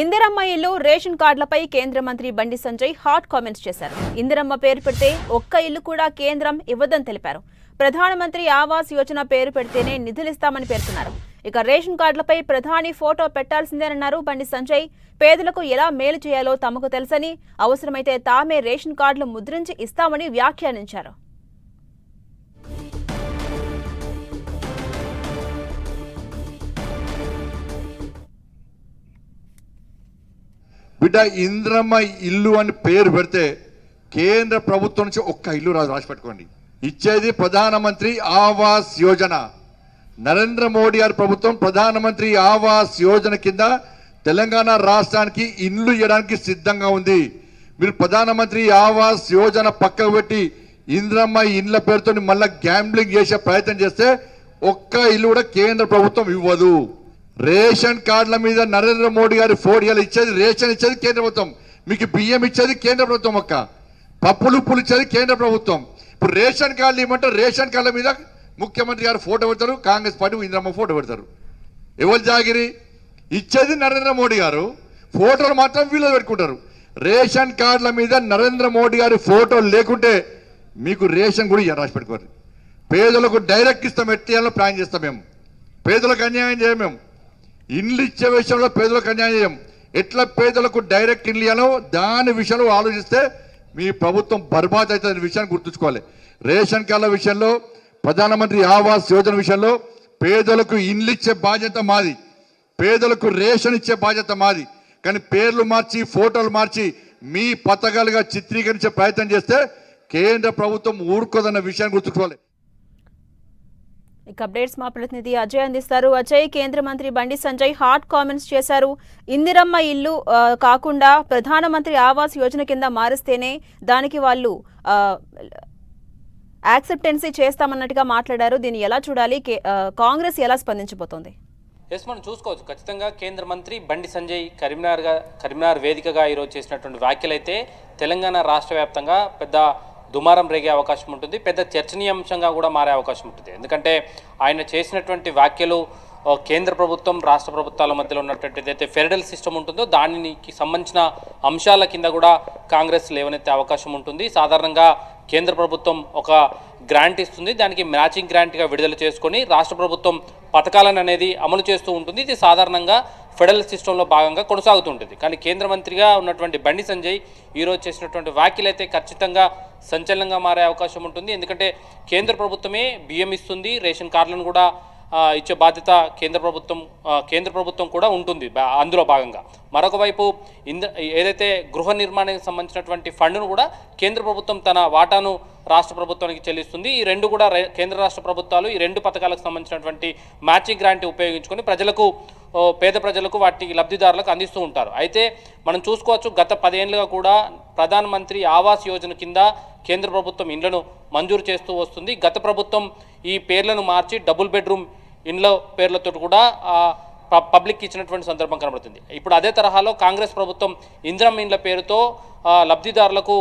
ఇందిరమ్మ ఇల్లు రేషన్ కార్డులపై కేంద్ర మంత్రి బండి సంజయ్ హాట్ కామెంట్స్ చేశారు. ఇందిరమ్మ పేరు పెడితే ఒక్క ఇల్లు కూడా కేంద్రం ఇవ్వదని తెలిపారు. ప్రధానమంత్రి ఆవాస్ యోజన పేరు పెడితేనే నిధులిస్తామని పేర్కొన్నారు. ఇక రేషన్ కార్డులపై ప్రధాని ఫోటో పెట్టాల్సిందేనన్నారు బండి సంజయ్. పేదలకు ఎలా మేలు చేయాలో తమకు తెలుసని అవసరమైతే తామే రేషన్ కార్డులు ముద్రించి ఇస్తామని వ్యాఖ్యానించారు. బిడ్డ ఇంద్రమ్మ ఇల్లు అని పేరు పెడితే కేంద్ర ప్రభుత్వం నుంచి ఒక్క ఇల్లు రాదు రాసి పెట్టుకోండి ఇచ్చేది ప్రధానమంత్రి ఆవాస్ యోజన. నరేంద్ర మోడీ గారి ప్రభుత్వం ప్రధానమంత్రి ఆవాస్ యోజన కింద తెలంగాణ రాష్ట్రానికి ఇండ్లు ఇవ్వడానికి సిద్ధంగా ఉంది. మీరు ప్రధానమంత్రి ఆవాస్ యోజన పక్కకు పెట్టి ఇంద్రమ్మ ఇండ్ల పేరుతో మళ్ళీ గ్యాంబ్లింగ్ చేసే ప్రయత్నం చేస్తే ఒక్క ఇల్లు కూడా కేంద్ర ప్రభుత్వం ఇవ్వదు. రేషన్ కార్డుల మీద నరేంద్ర మోడీ గారి ఫోర్ ఇచ్చేది రేషన్ ఇచ్చేది కేంద్ర ప్రభుత్వం. మీకు బియ్యం ఇచ్చేది కేంద్ర ప్రభుత్వం ఒక్క పప్పులు పులిచేది కేంద్ర ప్రభుత్వం. ఇప్పుడు రేషన్ కార్డులు ఇవ్వమంటే రేషన్ కార్డుల మీద ముఖ్యమంత్రి గారు ఫోటో పెడతారు కాంగ్రెస్ పార్టీ ఇంద్రమ్మ ఫోటో పెడతారు. ఎవరు జాగిరి? ఇచ్చేది నరేంద్ర మోడీ గారు. ఫోటోలు మాత్రం వీళ్ళు పెట్టుకుంటారు. రేషన్ కార్డుల మీద నరేంద్ర మోడీ గారి ఫోటోలు లేకుంటే మీకు రేషన్ కూడా రాసి పెట్టుకోరు. పేదలకు డైరెక్ట్ ఇస్తాం ఎట్టియాలో ప్లాన్ చేస్తాం మేము. పేదలకు అన్యాయం చేయం మేము. ఇండ్లు ఇచ్చే విషయంలో పేదలకు అన్యాయం. చేయం ఎట్లా పేదలకు డైరెక్ట్ ఇండ్లు ఇవ్వాలో దాని విషయంలో ఆలోచిస్తే మీ ప్రభుత్వం బర్బాద్ అవుతుంది విషయాన్ని గుర్తుంచుకోవాలి. రేషన్ కార్డుల విషయంలో ప్రధానమంత్రి ఆవాస్ యోజన విషయంలో పేదలకు ఇండ్లు ఇచ్చే బాధ్యత మాది. పేదలకు రేషన్ ఇచ్చే బాధ్యత మాది. కానీ పేర్లు మార్చి ఫోటోలు మార్చి మీ పథకాలుగా చిత్రీకరించే ప్రయత్నం చేస్తే కేంద్ర ప్రభుత్వం ఊరుకోదన్న విషయాన్ని గుర్తుంచుకోవాలి. ఇక అప్డేట్స్ మా ప్రతినిధి అజయ్ అందిస్తారు. అజయ్ కేంద్ర మంత్రి బండి సంజయ్ హాట్ కామెంట్స్ చేశారు. ఇందిరమ్మ ఇల్లు కాకుండా ప్రధానమంత్రి ఆవాస్ యోజన కింద మారిస్తేనే దానికి వాళ్ళు యాక్సెప్టెన్సీ చేస్తామన్నట్టుగా మాట్లాడారు. దీన్ని ఎలా చూడాలి? కే- కాంగ్రెస్ ఎలా స్పందించబోతోంది? ఎస్ మనం చూసుకోవచ్చు. ఖచ్చితంగా కేంద్ర మంత్రి బండి సంజయ్ కరీంనగర్గా కరీంనగర్ వేదికగా ఈరోజు చేసినటువంటి వ్యాఖ్యలు అయితే తెలంగాణ రాష్ట్ర వ్యాప్తంగా పెద్ద దుమారం రేగే అవకాశం ఉంటుంది. పెద్ద చర్చనీయాంశంగా కూడా మారే అవకాశం ఉంటుంది. ఎందుకంటే ఆయన చేసినటువంటి వ్యాఖ్యలు కేంద్ర ప్రభుత్వం రాష్ట్ర ప్రభుత్వాల మధ్యలో ఉన్నటువంటి ఏదైతే ఫెడరల్ సిస్టమ్ ఉంటుందో దానికి సంబంధించిన అంశాల కింద కూడా కాంగ్రెస్ లేవనెత్తే అవకాశం ఉంటుంది. సాధారణంగా కేంద్ర ప్రభుత్వం ఒక గ్రాంట్ ఇస్తుంది. దానికి మ్యాచింగ్ గ్రాంట్గా విడుదల చేసుకొని రాష్ట్ర ప్రభుత్వం పథకాలను అనేది అమలు చేస్తూ ఉంటుంది. ఇది సాధారణంగా ఫెడరల్ సిస్టంలో భాగంగా కొనసాగుతుంటుంది కానీ కేంద్ర మంత్రిగా ఉన్నటువంటి బండి సంజయ్ ఈరోజు చేసినటువంటి వ్యాఖ్యలు అయితే ఖచ్చితంగా సంచలనంగా మారే అవకాశం ఉంటుంది. ఎందుకంటే కేంద్ర ప్రభుత్వమే బియ్యం ఇస్తుంది రేషన్ కార్డులను కూడా ఇచ్చే బాధ్యత కేంద్ర ప్రభుత్వం కేంద్ర ప్రభుత్వం కూడా ఉంటుంది అందులో భాగంగా. మరొక వైపు ఇంద ఏదైతే గృహ నిర్మాణానికి సంబంధించినటువంటి ఫండ్ను కూడా కేంద్ర ప్రభుత్వం తన వాటాను రాష్ట్ర ప్రభుత్వానికి చెల్లిస్తుంది. ఈ రెండు కూడా కేంద్ర రాష్ట్ర ప్రభుత్వాలు ఈ రెండు పథకాలకు సంబంధించినటువంటి మ్యాచింగ్ గ్రాంట్ ఉపయోగించుకొని ప్రజలకు పేద ప్రజలకు వాటి లబ్ధిదారులకు అందిస్తూ ఉంటారు. అయితే మనం చూసుకోవచ్చు గత పదేళ్ళుగా కూడా ప్రధానమంత్రి ఆవాస్ యోజన కింద కేంద్ర ప్రభుత్వం ఇండ్లను మంజూరు చేస్తూ వస్తుంది. గత ప్రభుత్వం ఈ పేర్లను మార్చి డబుల్ బెడ్రూమ్ ఇండ్ల పేర్లతో కూడా పబ్లిక్ ఇచ్చినటువంటి సందర్భం కనబడుతుంది. ఇప్పుడు అదే తరహాలో కాంగ్రెస్ ప్రభుత్వం ఇందిరమ్మ ఇండ్ల పేరుతో లబ్ధిదారులకు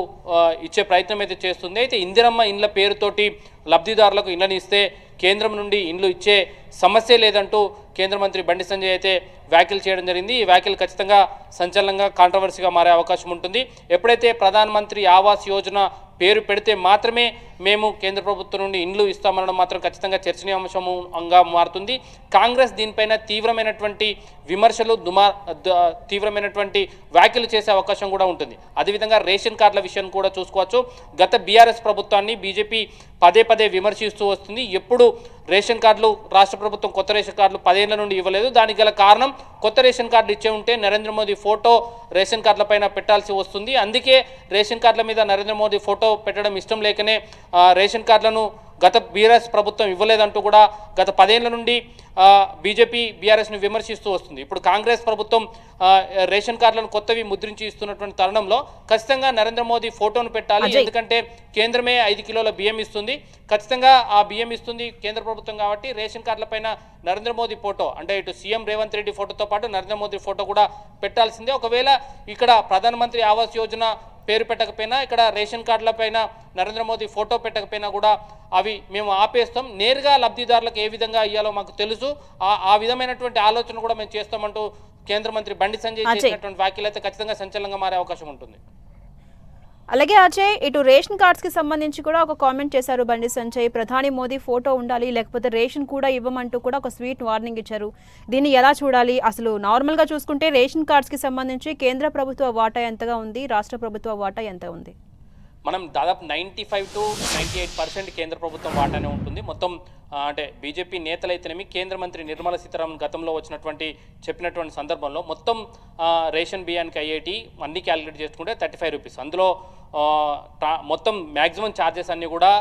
ఇచ్చే ప్రయత్నం అయితే చేస్తుంది. అయితే ఇందిరమ్మ ఇండ్ల పేరుతోటి లబ్ధిదారులకు ఇండ్లను ఇస్తే కేంద్రం నుండి ఇండ్లు ఇచ్చే సమస్య లేదంటూ కేంద్ర మంత్రి బండి సంజయ్ అయితే వ్యాఖ్యలు చేయడం జరిగింది. ఈ వ్యాఖ్యలు ఖచ్చితంగా సంచలనంగా కాంట్రవర్సీగా మారే అవకాశం ఉంటుంది. ఎప్పుడైతే ప్రధానమంత్రి ఆవాస్ యోజన పేరు పెడితే మాత్రమే మేము కేంద్ర ప్రభుత్వం నుండి ఇండ్లు ఇస్తామనడం మాత్రం ఖచ్చితంగా చర్చనీయాంశంగా మారుతుంది. కాంగ్రెస్ దీనిపైన తీవ్రమైనటువంటి విమర్శలు దుమా తీవ్రమైనటువంటి వ్యాఖ్యలు చేసే అవకాశం కూడా ఉంటుంది. అదేవిధంగా రేషన్ కార్డుల విషయం కూడా చూసుకోవచ్చు. గత బీఆర్ఎస్ ప్రభుత్వాన్ని బీజేపీ పదే పదే విమర్శిస్తూ వస్తుంది. ఎప్పుడు రేషన్ కార్డులు రాష్ట్ర ప్రభుత్వం కొత్త రేషన్ కార్డులు పదేళ్ళ నుండి ఇవ్వలేదు. దానికి గల కారణం కొత్త రేషన్ కార్డులు ఇచ్చే ఉంటే నరేంద్ర మోదీ ఫోటో రేషన్ కార్డుల పైన పెట్టాల్సి వస్తుంది. అందుకే రేషన్ కార్డుల మీద నరేంద్ర మోదీ ఫోటో పెట్టడం ఇష్టం లేకనే రేషన్ కార్డులను గత బీఆర్ఎస్ ప్రభుత్వం ఇవ్వలేదంటూ కూడా గత పదేళ్ళ నుండి బీజేపీ బీఆర్ఎస్ను విమర్శిస్తూ వస్తుంది. ఇప్పుడు కాంగ్రెస్ ప్రభుత్వం రేషన్ కార్డులను కొత్తవి ముద్రించి ఇస్తున్నటువంటి తరుణంలో ఖచ్చితంగా నరేంద్ర మోదీ ఫోటోను పెట్టాలి. ఎందుకంటే కేంద్రమే ఐదు కిలోల బియ్యం ఇస్తుంది. ఖచ్చితంగా ఆ బియ్యం ఇస్తుంది కేంద్ర ప్రభుత్వం కాబట్టి రేషన్ కార్డుల పైన నరేంద్ర మోదీ ఫోటో అంటే ఇటు సీఎం రేవంత్ రెడ్డి ఫోటోతో పాటు నరేంద్ర మోదీ ఫోటో కూడా పెట్టాల్సిందే. ఒకవేళ ఇక్కడ ప్రధానమంత్రి ఆవాస్ యోజన పేరు పెట్టకపోయినా ఇక్కడ రేషన్ కార్డుల పైన నరేంద్ర మోదీ ఫోటో పెట్టకపోయినా కూడా అవి మేము ఆపేస్తాం. నేరుగా లబ్ధిదారులకు ఏ విధంగా ఇవ్వాలో మాకు తెలుసు. ఆ ఆ విధమైనటువంటి ఆలోచన కూడా మేము చేస్తామంటూ కేంద్ర మంత్రి బండి సంజయ్. చేసినటువంటి వ్యాఖ్యలు అయితే ఖచ్చితంగా సంచలనంగా మారే అవకాశం ఉంటుంది. అలాగే అజయ్ ఇటు రేషన్ కార్డ్స్కి సంబంధించి కూడా ఒక కామెంట్ చేశారు బండి సంజయ్. ప్రధాని మోదీ ఫోటో ఉండాలి లేకపోతే రేషన్ కూడా ఇవ్వమంటూ కూడా ఒక స్వీట్ వార్నింగ్ ఇచ్చారు. దీన్ని ఎలా చూడాలి? అసలు నార్మల్గా చూసుకుంటే రేషన్ కార్డ్స్కి సంబంధించి కేంద్ర ప్రభుత్వ వాటా ఎంతగా ఉంది? రాష్ట్ర ప్రభుత్వ వాటా ఎంత ఉంది? మనం దాదాపు ninety five to ninety eight percent కేంద్ర ప్రభుత్వం వాటానే ఉంటుంది. మొత్తం అంటే బీజేపీ నేతలైతేనేమి కేంద్ర మంత్రి నిర్మలా సీతారామన్ గతంలో వచ్చినటువంటి చెప్పినటువంటి సందర్భంలో మొత్తం రేషన్ బియ్యానికి అయ్యేటి అన్ని క్యాలిక్యులేట్ చేసుకుంటే థర్టీ ఫైవ్ రూపీస్. అందులో ట్రా- మొత్తం మ్యాక్సిమం ఛార్జెస్ అన్నీ కూడా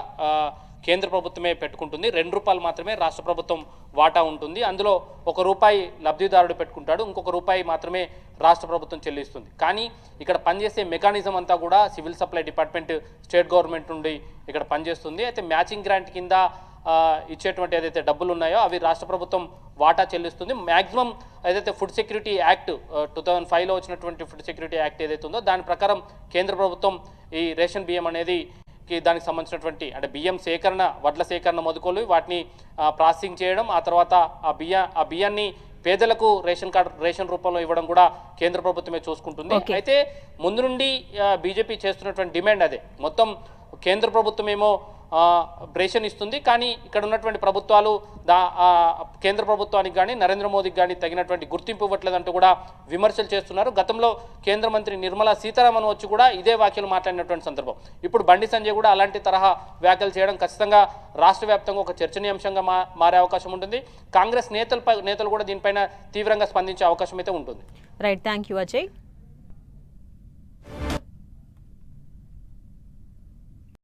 కేంద్ర ప్రభుత్వమే పెట్టుకుంటుంది. రెండు రూపాయలు మాత్రమే రాష్ట్ర ప్రభుత్వం వాటా ఉంటుంది. అందులో ఒక రూపాయి లబ్ధిదారుడు పెట్టుకుంటాడు. ఇంకొక రూపాయి మాత్రమే రాష్ట్ర ప్రభుత్వం చెల్లిస్తుంది. కానీ ఇక్కడ పనిచేసే మెకానిజం అంతా కూడా civil supply department state government నుండి ఇక్కడ పనిచేస్తుంది. అయితే మ్యాచింగ్ గ్రాంట్ కింద ఇచ్చేటువంటి ఏదైతే డబ్బులు ఉన్నాయో అవి రాష్ట్ర ప్రభుత్వం వాటా చెల్లిస్తుంది. మ్యాక్సిమం ఏదైతే food security act two thousand ఫైవ్లో వచ్చినటువంటి ఫుడ్ సెక్యూరిటీ యాక్ట్ ఏదైతే ఉందో దాని ప్రకారం కేంద్ర ప్రభుత్వం ఈ రేషన్ బియ్యం అనేది కి దానికి సంబంధించినటువంటి అంటే బియ్యం సేకరణ వడ్ల సేకరణ మొదలుకొని వాటిని ప్రాసెసింగ్ చేయడం ఆ తర్వాత ఆ బియ్య ఆ బియ్యాన్ని పేదలకు రేషన్ కార్డు రేషన్ రూపంలో ఇవ్వడం కూడా కేంద్ర ప్రభుత్వమే చూసుకుంటుంది. అయితే ముందు నుండి బీజేపీ చేస్తున్నటువంటి డిమాండ్ అదే మొత్తం కేంద్ర ప్రభుత్వం ఏమో బ్రేషన్ ఇస్తుంది. కానీ ఇక్కడ ఉన్నటువంటి ప్రభుత్వాలు దా కేంద్ర ప్రభుత్వానికి కానీ నరేంద్ర మోదీకి కానీ తగినటువంటి గుర్తింపు ఇవ్వట్లేదంటూ కూడా విమర్శలు చేస్తున్నారు. గతంలో కేంద్ర మంత్రి నిర్మలా సీతారామన్ వచ్చి కూడా ఇదే వ్యాఖ్యలు మాట్లాడినటువంటి సందర్భం. ఇప్పుడు బండి సంజయ్ కూడా అలాంటి తరహా వ్యాఖ్యలు చేయడం ఖచ్చితంగా రాష్ట్ర వ్యాప్తంగా ఒక చర్చనీయాంశంగా మా మారే అవకాశం ఉంటుంది. కాంగ్రెస్ నేతలపై నేతలు కూడా దీనిపైన తీవ్రంగా స్పందించే అవకాశం అయితే ఉంటుంది. Right thank you Ajay